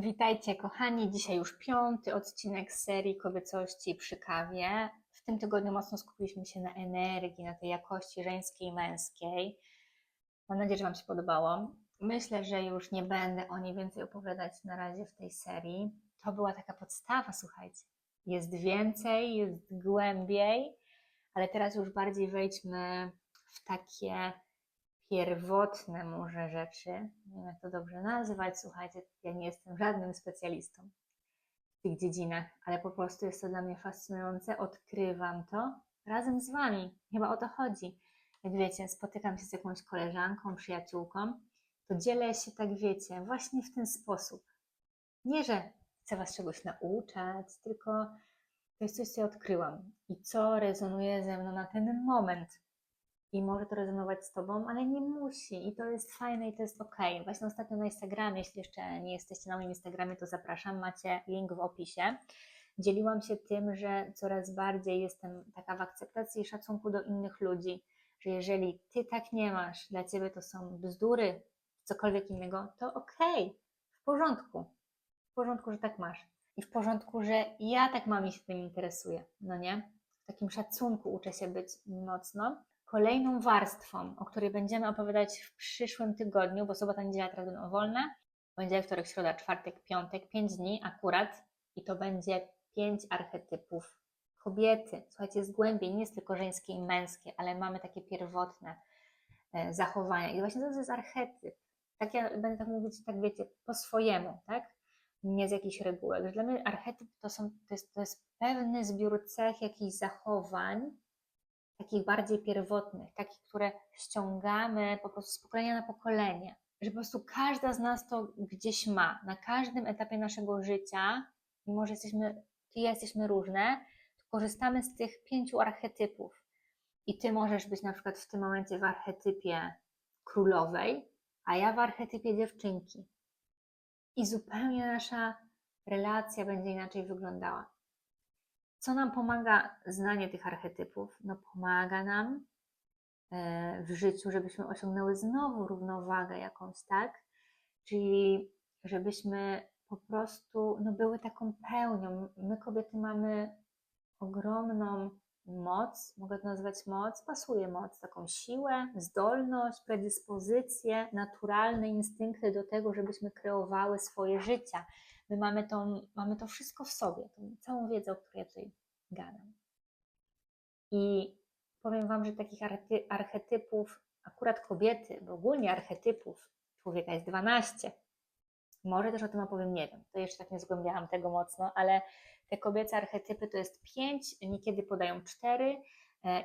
Witajcie kochani, dzisiaj już piąty odcinek serii Kobiecości przy kawie. W tym tygodniu mocno skupiliśmy się na energii, na tej jakości żeńskiej i męskiej. Mam nadzieję, że Wam się podobało. Myślę, że już nie będę o niej więcej opowiadać na razie w tej serii. To była taka podstawa, słuchajcie. Jest więcej, jest głębiej, ale teraz już bardziej wejdźmy w takie pierwotne może rzeczy, nie wiem jak to dobrze nazwać, słuchajcie, ja nie jestem żadnym specjalistą w tych dziedzinach, ale po prostu jest to dla mnie fascynujące, odkrywam to razem z Wami, chyba o to chodzi. Jak wiecie, spotykam się z jakąś koleżanką, przyjaciółką, to dzielę się, tak wiecie, właśnie w ten sposób. Nie, że chcę Was czegoś nauczać, tylko to jest coś, co ja odkryłam i co rezonuje ze mną na ten moment i może to rezonować z Tobą, ale nie musi i to jest fajne i to jest ok. Właśnie ostatnio na Instagramie, jeśli jeszcze nie jesteście na moim Instagramie, to zapraszam, macie link w opisie. Dzieliłam się tym, że coraz bardziej jestem taka w akceptacji i szacunku do innych ludzi, że jeżeli Ty tak nie masz, dla Ciebie to są bzdury, cokolwiek innego, to okej, w porządku. W porządku, że tak masz. I w porządku, że ja tak mam i się tym interesuję, no nie? W takim szacunku uczę się być mocno. Kolejną warstwą, o której będziemy opowiadać w przyszłym tygodniu, bo sobota, niedziela teraz będą wolne, będzie wtorek, środa, czwartek, piątek, pięć dni akurat i to będzie pięć archetypów kobiety. Słuchajcie, jest głębiej, nie jest tylko żeńskie i męskie, ale mamy takie pierwotne e, zachowania. I właśnie to jest archetyp. Tak ja będę tak mówić, tak wiecie, po swojemu, tak? Nie z jakichś regułek. Dla mnie archetyp to, są, to, jest, to jest pewny zbiór cech, jakichś zachowań, takich bardziej pierwotnych, takich, które ściągamy po prostu z pokolenia na pokolenie. Że po prostu każda z nas to gdzieś ma, na każdym etapie naszego życia, mimo że jesteśmy, ty jesteśmy różne, to korzystamy z tych pięciu archetypów. I ty możesz być na przykład w tym momencie w archetypie królowej, a ja w archetypie dziewczynki. I zupełnie nasza relacja będzie inaczej wyglądała. Co nam pomaga znanie tych archetypów? No pomaga nam e, w życiu, żebyśmy osiągnęły znowu równowagę jakąś, tak? Czyli żebyśmy po prostu no, były taką pełnią. My kobiety mamy ogromną moc, mogę to nazwać moc, pasuje moc, taką siłę, zdolność, predyspozycje, naturalne instynkty do tego, żebyśmy kreowały swoje życia. My mamy, tą, mamy to wszystko w sobie, tą całą wiedzę, o której ja tutaj gadam. I powiem Wam, że takich archetypów, akurat kobiety, bo ogólnie archetypów człowieka jest 12. Może też o tym opowiem, nie wiem. To jeszcze tak nie zgłębiałam tego mocno, ale te kobiece archetypy to jest 5, niekiedy podają 4.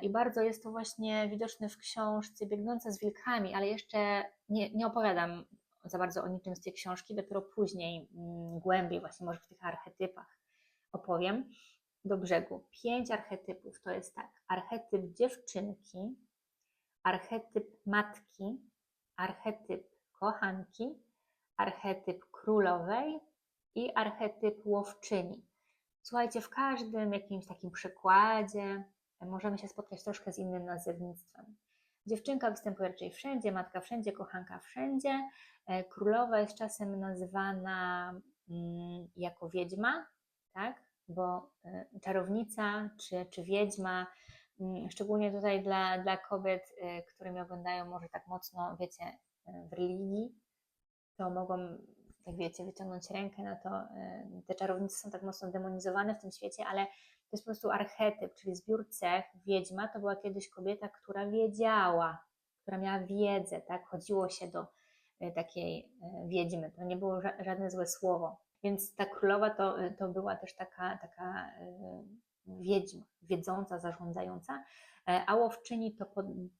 I bardzo jest to właśnie widoczne w książce Biegnące z wilkami, ale jeszcze nie, nie opowiadam za bardzo o niczym z tej książki, dopiero później mm, głębiej właśnie może w tych archetypach opowiem do brzegu. Pięć archetypów to jest tak: archetyp dziewczynki, archetyp matki, archetyp kochanki, archetyp królowej i archetyp łowczyni. Słuchajcie, w każdym jakimś takim przykładzie możemy się spotkać troszkę z innym nazewnictwem. Dziewczynka występuje raczej wszędzie, matka wszędzie, kochanka wszędzie. E, królowa jest czasem nazywana mm, jako wiedźma, tak? bo e, czarownica czy, czy wiedźma, mm, szczególnie tutaj dla, dla kobiet, e, które mnie oglądają może tak mocno, wiecie, w religii, to mogą, jak wiecie, wyciągnąć rękę na to. Te czarownice są tak mocno demonizowane w tym świecie, ale to jest po prostu archetyp, czyli zbiór cech. Wiedźma to była kiedyś kobieta, która wiedziała, która miała wiedzę, tak? Chodziło się do e, takiej e, wiedźmy. To nie było żadne złe słowo. Więc ta królowa to, e, to była też taka, taka wiedźma, wiedząca, zarządzająca, a łowczyni to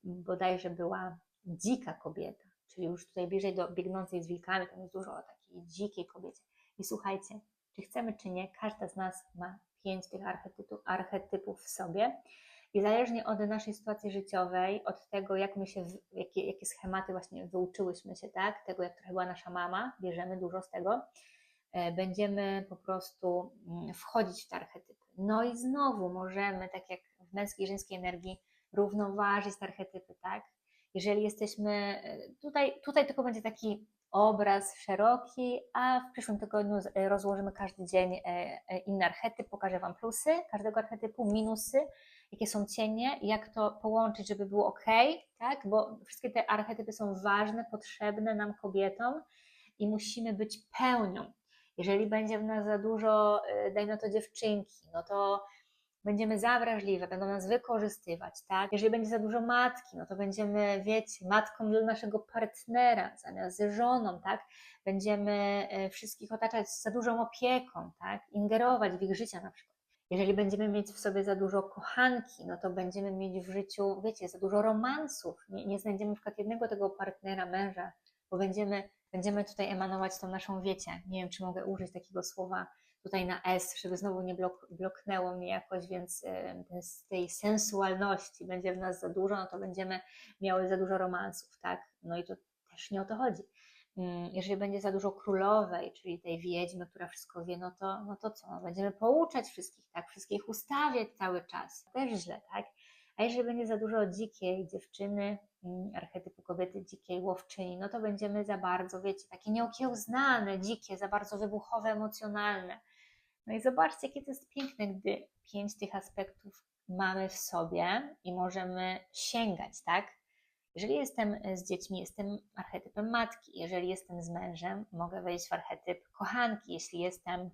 bodajże była dzika kobieta, czyli już tutaj bliżej do biegnącej z wilkami, tam jest dużo o takiej dzikiej kobiecie. I słuchajcie, czy chcemy, czy nie, każda z nas ma pięć tych archetypów, archetypów w sobie. I zależnie od naszej sytuacji życiowej, od tego, jak my się, jakie, jakie schematy właśnie wyuczyłyśmy się, tak, tego, jak trochę była nasza mama, bierzemy dużo z tego, e, będziemy po prostu mm, wchodzić w te archetypy. No i znowu możemy, tak jak w męskiej i żeńskiej energii, równoważyć te archetypy, tak? Jeżeli jesteśmy, e, tutaj, tutaj tylko będzie taki obraz szeroki, a w przyszłym tygodniu e, rozłożymy każdy dzień e, e, inny archetyp, pokażę Wam plusy każdego archetypu, minusy, jakie są cienie, jak to połączyć, żeby było ok, tak? Bo wszystkie te archetypy są ważne, potrzebne nam kobietom i musimy być pełnią. Jeżeli będzie w nas za dużo, daj na to dziewczynki, no to będziemy za wrażliwe, będą nas wykorzystywać, tak? Jeżeli będzie za dużo matki, no to będziemy, wiecie, matką dla naszego partnera zamiast żoną, tak? Będziemy e, wszystkich otaczać za dużą opieką, tak? Ingerować w ich życia na przykład. Jeżeli będziemy mieć w sobie za dużo kochanki, no to będziemy mieć w życiu, wiecie, za dużo romansów. Nie, nie znajdziemy na przykład jednego tego partnera, męża, bo będziemy, będziemy tutaj emanować tą naszą, wiecie, nie wiem, czy mogę użyć takiego słowa tutaj na S, żeby znowu nie blok, bloknęło mnie jakoś, więc z tej sensualności będzie w nas za dużo, no to będziemy miały za dużo romansów, tak? No i to też nie o to chodzi. Mm, Jeżeli będzie za dużo królowej, czyli tej wiedźmy, która wszystko wie, no to, no to co? No będziemy pouczać wszystkich, tak? Wszystkich ustawiać cały czas. Też źle, tak? A jeżeli będzie za dużo dzikiej dziewczyny, mm, archetypu kobiety dzikiej łowczyni, no to będziemy za bardzo, wiecie, takie nieokiełznane, dzikie, za bardzo wybuchowe, emocjonalne. No i zobaczcie, jakie to jest piękne, gdy pięć tych aspektów mamy w sobie i możemy sięgać, tak? Jeżeli jestem e, z dziećmi, jestem archetypem matki. Jeżeli jestem z mężem, mogę wejść w archetyp kochanki. Jeśli jestem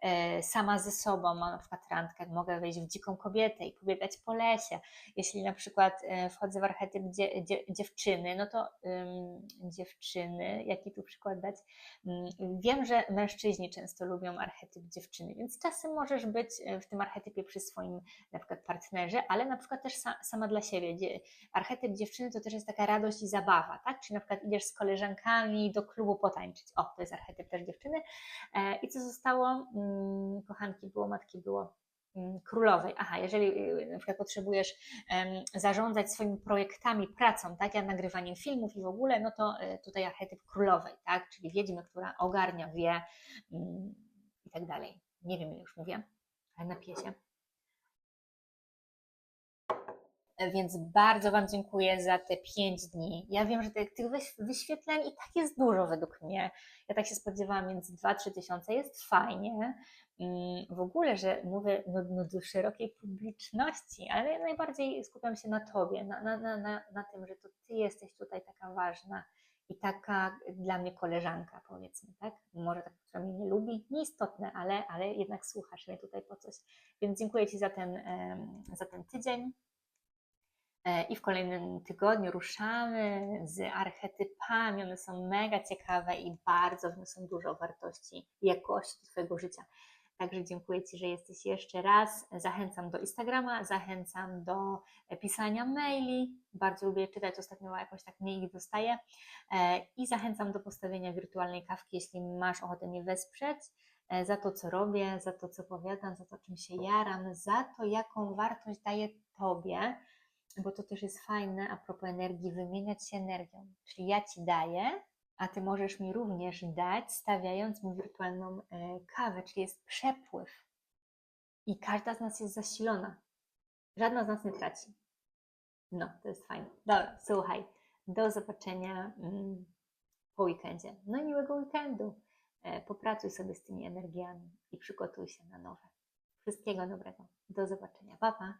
e, sama ze sobą, mam na przykład randkę, mogę wejść w dziką kobietę i pobiegać po lesie. Jeśli na przykład e, wchodzę w archetyp dzie, dzie, dziewczyny, no to dziewczyny, jaki tu przykład dać? Ym, wiem, że mężczyźni często lubią archetyp dziewczyny, więc czasem możesz być w tym archetypie przy swoim na przykład partnerze, ale na przykład też sa, sama dla siebie. Archetyp dziewczyny to też jest taka radość i zabawa, tak? Czyli na przykład idziesz z koleżankami do klubu potańczyć. O, to jest archetyp też dziewczyny. E, I co zostało? Mm, kochanki było, matki było. mm, Królowej. Aha, jeżeli y, na przykład potrzebujesz em, zarządzać swoimi projektami, pracą, tak, jak nagrywaniem filmów i w ogóle, no to y, tutaj archetyp królowej, tak, czyli wiedźmy, która ogarnia, wie mm, i tak dalej. Nie wiem, ile już mówię, ale napiję się. Więc bardzo Wam dziękuję za te 5 dni. Ja wiem, że tych, tych wyś- wyświetleń i tak jest dużo według mnie. Ja tak się spodziewałam, między 2-3 tysiące jest fajnie. Mm, W ogóle, że mówię no, no do szerokiej publiczności, ale najbardziej skupiam się na Tobie, na, na, na, na, tym, że to Ty jesteś tutaj taka ważna i taka dla mnie koleżanka, powiedzmy, tak? Może tak, która mnie nie lubi, nieistotne, ale, ale jednak słuchasz mnie tutaj po coś. Więc dziękuję Ci za ten, za ten tydzień. E, I w kolejnym tygodniu ruszamy z archetypami. One są mega ciekawe i bardzo wniosą dużo wartości i jakości Twojego życia. Także dziękuję Ci, że jesteś jeszcze raz. Zachęcam do Instagrama, zachęcam do pisania maili. Bardzo lubię czytać, ostatnio jakoś tak mniej ich dostaję. E, I zachęcam do postawienia wirtualnej kawki, jeśli masz ochotę mnie wesprzeć e, za to, co robię, za to, co powiadam, za to, czym się jaram, za to, jaką wartość daję Tobie bo to też jest fajne a propos energii, wymieniać się energią. Czyli ja ci daję, a ty możesz mi również dać, stawiając mi wirtualną e, kawę, czyli jest przepływ. I każda z nas jest zasilona. Żadna z nas nie traci. No, to jest fajne. Dobra, słuchaj. Do zobaczenia mm, po weekendzie. No i miłego weekendu. E, popracuj sobie z tymi energiami i przygotuj się na nowe. Wszystkiego dobrego. Do zobaczenia. Pa, pa.